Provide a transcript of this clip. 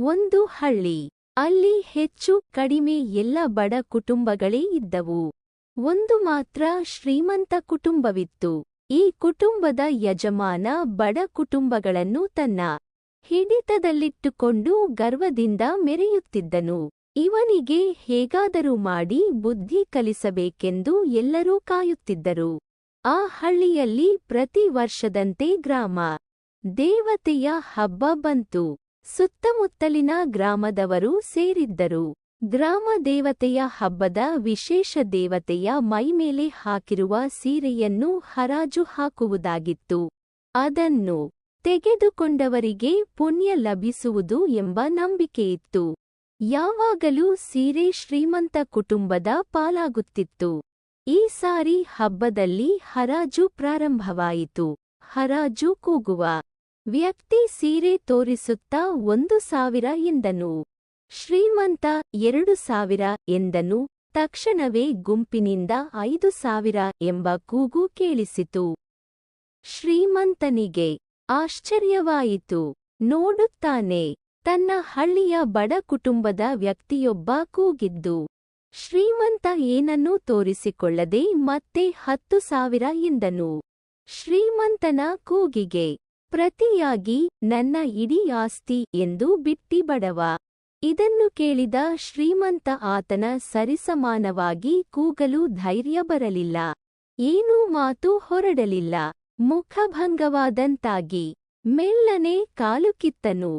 ಒಂದು ಹಳ್ಳಿ. ಅಲ್ಲಿ ಹೆಚ್ಚು ಕಡಿಮೆ ಎಲ್ಲ ಬಡ ಕುಟುಂಬಗಳೇ ಇದ್ದವು. ಒಂದು ಮಾತ್ರ ಶ್ರೀಮಂತ ಕುಟುಂಬವಿತ್ತು. ಈ ಕುಟುಂಬದ ಯಜಮಾನ ಬಡ ಕುಟುಂಬಗಳನ್ನು ತನ್ನ ಹಿಡಿತದಲ್ಲಿಟ್ಟುಕೊಂಡು ಗರ್ವದಿಂದ ಮೆರೆಯುತ್ತಿದ್ದನು. ಇವನಿಗೆ ಹೇಗಾದರೂ ಮಾಡಿ ಬುದ್ಧಿ ಕಲಿಸಬೇಕೆಂದು ಎಲ್ಲರೂ ಕಾಯುತ್ತಿದ್ದರು. ಆ ಹಳ್ಳಿಯಲ್ಲಿ ಪ್ರತಿ ವರ್ಷದಂತೆ ಗ್ರಾಮ ದೇವತೆಯ ಹಬ್ಬ ಬಂತು. ಸುತ್ತಮುತ್ತಲಿನ ಗ್ರಾಮದವರು ಸೇರಿದ್ದರು. ಗ್ರಾಮ ದೇವತೆಯ ಹಬ್ಬದ ವಿಶೇಷ ದೇವತೆಯ ಮೈಮೇಲೆ ಹಾಕಿರುವ ಸೀರೆಯನ್ನು ಹರಾಜು ಹಾಕುವುದಾಗಿತ್ತು. ಅದನ್ನು ತೆಗೆದುಕೊಂಡವರಿಗೆ ಪುಣ್ಯ ಲಭಿಸುವುದು ಎಂಬ ನಂಬಿಕೆಯಿತ್ತು. ಯಾವಾಗಲೂ ಸೀರೆ ಶ್ರೀಮಂತ ಕುಟುಂಬದ ಪಾಲಾಗುತ್ತಿತ್ತು. ಈ ಸಾರಿ ಹಬ್ಬದಲ್ಲಿ ಹರಾಜು ಪ್ರಾರಂಭವಾಯಿತು. ಹರಾಜು ಕೂಗುವ ವ್ಯಕ್ತಿ ಸೀರೆ ತೋರಿಸುತ್ತಾ ಒಂದು ಸಾವಿರ ಎಂದನು. ಶ್ರೀಮಂತ ಎರಡು ಸಾವಿರ ಎಂದನು. ತಕ್ಷಣವೇ ಗುಂಪಿನಿಂದ ಐದು ಸಾವಿರ ಎಂಬ ಕೂಗು ಕೇಳಿಸಿತು. ಶ್ರೀಮಂತನಿಗೆ ಆಶ್ಚರ್ಯವಾಯಿತು. ನೋಡುತ್ತಾನೆ, ತನ್ನ ಹಳ್ಳಿಯ ಬಡ ಕುಟುಂಬದ ವ್ಯಕ್ತಿಯೊಬ್ಬ ಕೂಗಿದ್ದು, ಶ್ರೀಮಂತ ಏನನ್ನೂ ತೋರಿಸಿಕೊಳ್ಳದೆ ಮತ್ತೆ ಹತ್ತು ಸಾವಿರ ಎಂದನು. ಶ್ರೀಮಂತನ ಕೂಗಿಗೆ ಪ್ರತಿಯಾಗಿ ನನ್ನ ಇಡೀ ಆಸ್ತಿ ಎಂದು ಬಿಟ್ಟಿ ಬಡವ ಇದನ್ನು ಕೇಳಿದ ಶ್ರೀಮಂತ ಆತನ ಸರಿಸಮಾನವಾಗಿ ಕೂಗಲು ಧೈರ್ಯ ಬರಲಿಲ್ಲ. ಏನೂ ಮಾತು ಹೊರಡಲಿಲ್ಲ. ಮುಖಭಂಗವಾದಂತಾಗಿ. ಮೆಲ್ಲನೆ ಕಾಲು ಕಿತ್ತನು.